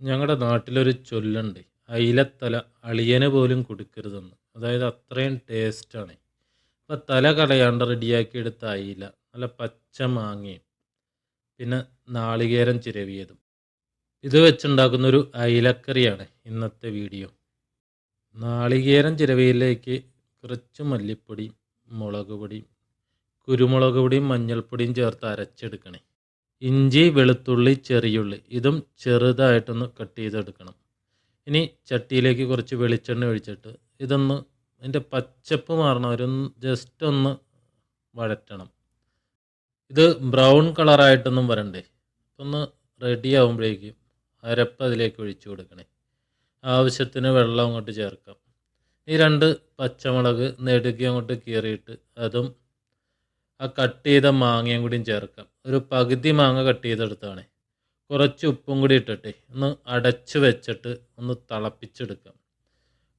ഞങ്ങളുടെ നാട്ടിലൊരു ചൊല്ലുണ്ട്. അയിലത്തല അളിയന് പോലും കൊടുക്കരുതെന്ന്. അതായത് അത്രയും ടേസ്റ്റാണ്. അപ്പം തല കളയാണ്ട് റെഡിയാക്കി എടുത്ത അയില നല്ല പച്ച മാങ്ങയും പിന്നെ നാളികേരം ചിരവിയതും. ഇത് വെച്ചുണ്ടാക്കുന്ന ഒരു അയിലക്കറിയാണ് ഇന്നത്തെ വീഡിയോ. നാളികേരം ചിരവിയിലേക്ക് കുറച്ച് മല്ലിപ്പൊടിയും മുളക് പൊടിയും കുരുമുളക് പൊടിയും മഞ്ഞൾപ്പൊടിയും ചേർത്ത് അരച്ചെടുക്കണേ. ഇഞ്ചി വെളുത്തുള്ളി ചെറിയുള്ളി. ഇതും ചെറുതായിട്ടൊന്ന് കട്ട് ചെയ്തെടുക്കണം. ഇനി ചട്ടിയിലേക്ക് കുറച്ച് വെളിച്ചെണ്ണ ഒഴിച്ചിട്ട് ഇതൊന്ന് അതിന്റെ പച്ചപ്പ് മാറണം ഒരു ജസ്റ്റ് ഒന്ന് വഴറ്റണം. ഇത് ബ്രൗൺ കളറായിട്ടൊന്നും വരണ്ടേ. ഒന്ന് റെഡി ആകുമ്പോഴേക്കും അരപ്പ് അതിലേക്ക് ഒഴിച്ചു കൊടുക്കണേ. ആവശ്യത്തിന് വെള്ളം അങ്ങോട്ട് ചേർക്കാം. ഈ രണ്ട് പച്ചമുളക് നെടുകി അങ്ങോട്ട് കീറിയിട്ട് അതും ആ കട്ട് ചെയ്ത മാങ്ങയും കൂടിയും ചേർക്കാം. ഒരു പകുതി മാങ്ങ കട്ട് ചെയ്തെടുത്താണ് കുറച്ച് ഉപ്പും കൂടി ഇട്ടിട്ട് ഒന്ന് അടച്ചു വെച്ചിട്ട് ഒന്ന് തിളപ്പിച്ചെടുക്കാം.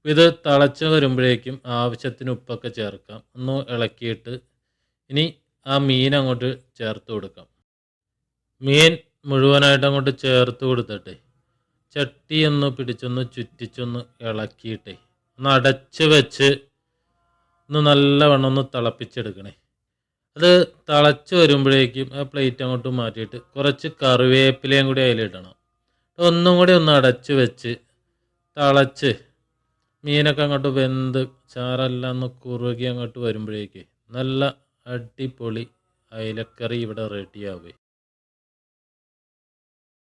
ഇത് തിളച്ച് വരുമ്പോഴേക്കും ആവശ്യത്തിന് ഉപ്പൊക്കെ ചേർക്കാം. ഒന്ന് ഇളക്കിയിട്ട് ഇനി ആ മീൻ അങ്ങോട്ട് ചേർത്ത് കൊടുക്കാം. മീൻ മുഴുവനായിട്ട് അങ്ങോട്ട് ചേർത്ത് കൊടുത്തിട്ട് ചട്ടി ഒന്ന് പിടിച്ചൊന്ന് ചുറ്റിച്ചൊന്ന് ഇളക്കിയിട്ട് ഒന്ന് അടച്ച് വെച്ച് ഒന്ന് നല്ലവണ്ണം ഒന്ന് തിളപ്പിച്ചെടുക്കണേ. അത് തിളച്ച് വരുമ്പോഴേക്കും ആ പ്ലേറ്റ് അങ്ങോട്ട് മാറ്റിയിട്ട് കുറച്ച് കറിവേപ്പിലയും കൂടി അതിലിടണം. ഒന്നും കൂടി ഒന്ന് അടച്ച് വെച്ച് തിളച്ച് മീനൊക്കെ അങ്ങോട്ട് വെന്ത് ചാറെല്ലാം ഒന്ന് കുറുകി അങ്ങോട്ട് വരുമ്പോഴേക്ക് നല്ല അടിപൊളി അയിലക്കറി ഇവിടെ റെഡിയാവുകയും